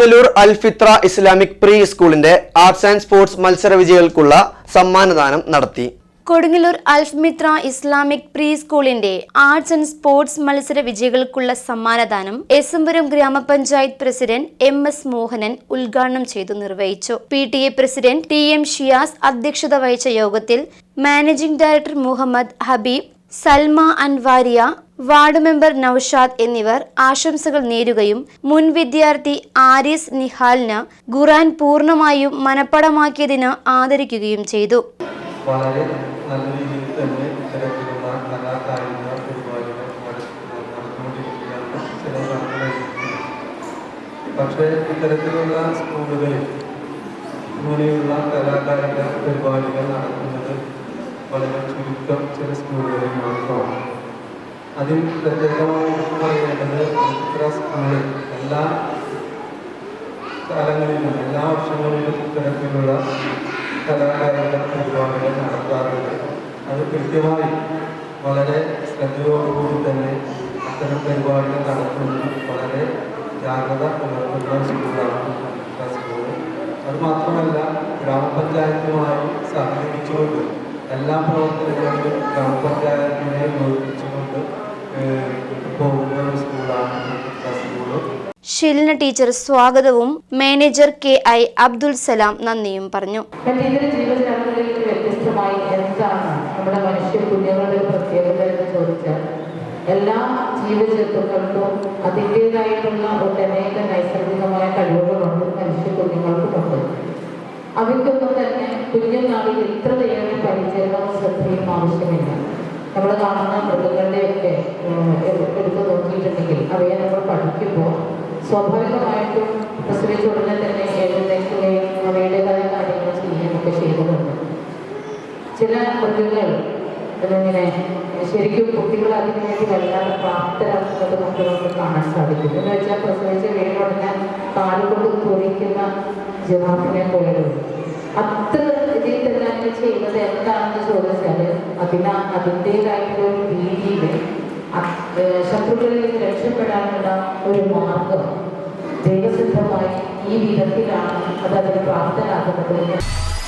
Kodungallur Alfitra Islamic pre സ്കൂളിന്റെ arts and sports മത്സര വിജയികൾക്കുള്ള സമ്മാനദാനം നടത്തി. കൊടുങ്ങല്ലൂർ അൽഫ്മിത്ര ഇസ്ലാമിക് പ്രീ സ്കൂളിന്റെ ആർട്സ് ആൻഡ് സ്പോർട്സ് മത്സര വിജയികൾക്കുള്ള സമ്മാനദാനം എസംപുരം ഗ്രാമപഞ്ചായത്ത് പ്രസിഡന്റ് എം എസ് മോഹനൻ ഉദ്ഘാടനം ചെയ്തു നിർവഹിച്ചു. P T A president T M Shiyas അധ്യക്ഷത വഹിച്ച യോഗത്തിൽ managing director Muhammad Habeeb Salma Anwariya ward member Noushad എന്നിവർ ആശംസകൾ നേരുകയും മുൻ വിദ്യാർത്ഥി ആരിസ് നിഹാലിന് ഖുറാൻ പൂർണമായും മനപ്പടമാക്കിയതിന് ആദരിക്കുകയും ചെയ്തു. വളരെ നല്ല രീതിയിൽ തന്നെ ഇത്തരത്തിലുള്ള കലാകായിക പരിപാടികൾ നട- നടന്നുകൊണ്ടിരിക്കുകയാണ്. ചില പക്ഷേ ഇത്തരത്തിലുള്ള സ്കൂളുകളിൽ ഇങ്ങനെയുള്ള കലാകായിക പരിപാടികൾ നടക്കുന്നത് വളരെ ചുരുക്കം ചില സ്കൂളുകളിൽ മാത്രമാണ്. അതിൽ പ്രത്യേകമായി പറയേണ്ടത് ഇത്ര എല്ലാ കാലങ്ങളിലും എല്ലാ വർഷങ്ങളിലും ഇത്തരത്തിലുള്ള കലാകായിക പരിപാടികൾ നടത്താറുണ്ട്. അത് കൃത്യമായി വളരെ ശ്രദ്ധയോടുകൂടി തന്നെ അത്തരം പരിപാടികൾ നടത്തുന്നത് വളരെ ജാഗ്രത പുലർത്തുന്ന സ്കൂളാണ് ആ സ്കൂൾ അത് മാത്രമല്ല ഗ്രാമപഞ്ചായത്തുമായി സഹകരിച്ചുകൊണ്ട് എല്ലാ പ്രവർത്തനങ്ങളിലും ഗ്രാമപഞ്ചായത്തിനെ ഷിൽന ടീച്ചർ സ്വാഗതവും manager K I Abdul Salam നന്ദിയും പറഞ്ഞു. എല്ലാ ജീവജന്തുക്കൾക്കും അതിന്റെതായിട്ടുള്ള ഒട്ടനേക നൈസർഗികമായ കഴിവുകളുണ്ട് മനുഷ്യ കുഞ്ഞുങ്ങൾക്കുമുണ്ട് അവയ്ക്കൊന്നും തന്നെ കുഞ്ഞുനാളിൽ ഇത്രയേറെ പരിചരണവും ശ്രദ്ധയും ആവശ്യമില്ല. നമ്മൾ കാണുന്ന മൃഗങ്ങളുടെയൊക്കെ എടുത്ത് നോക്കിയിട്ടുണ്ടെങ്കിൽ അവയെ നമ്മൾ പഠിക്കുമ്പോൾ സ്വാഭാവികമായിട്ടും പ്രസവിച്ച ഉടനെ തന്നെ എഴുന്നേൽക്കുകയും അവയുടേതായ കാര്യങ്ങൾ ചെയ്യുകയൊക്കെ ചെയ്തിട്ടുണ്ട്. ചില മൃഗങ്ങൾ ഇതിങ്ങനെ ശരിക്കും കുട്ടികൾ അതിനുവേണ്ടി വല്ലാതെ പ്രാപ്തരാക്കുന്നത് നമുക്ക് നമുക്ക് കാണാൻ സാധിക്കും. എന്ന് വെച്ചാൽ പ്രസവിച്ച വീടുടനെ കാലുകൊണ്ട് പോലെയുള്ളൂ. അത്ര ഇതിൽ തന്നെ അങ്ങനെ ചെയ്യുന്നത് എന്താണെന്ന് ചോദിച്ചാൽ അതിന് അതിന്റെതായിട്ടുള്ള രീതിയിൽ ശത്രുക്കളിൽ നിന്ന് രക്ഷപ്പെടാനുള്ള ഒരു മാർഗം ദൈവസിദ്ധമായി ഈ വിധത്തിലാണ് അത് അതിന് പ്രാപ്തരാക്കുന്നത്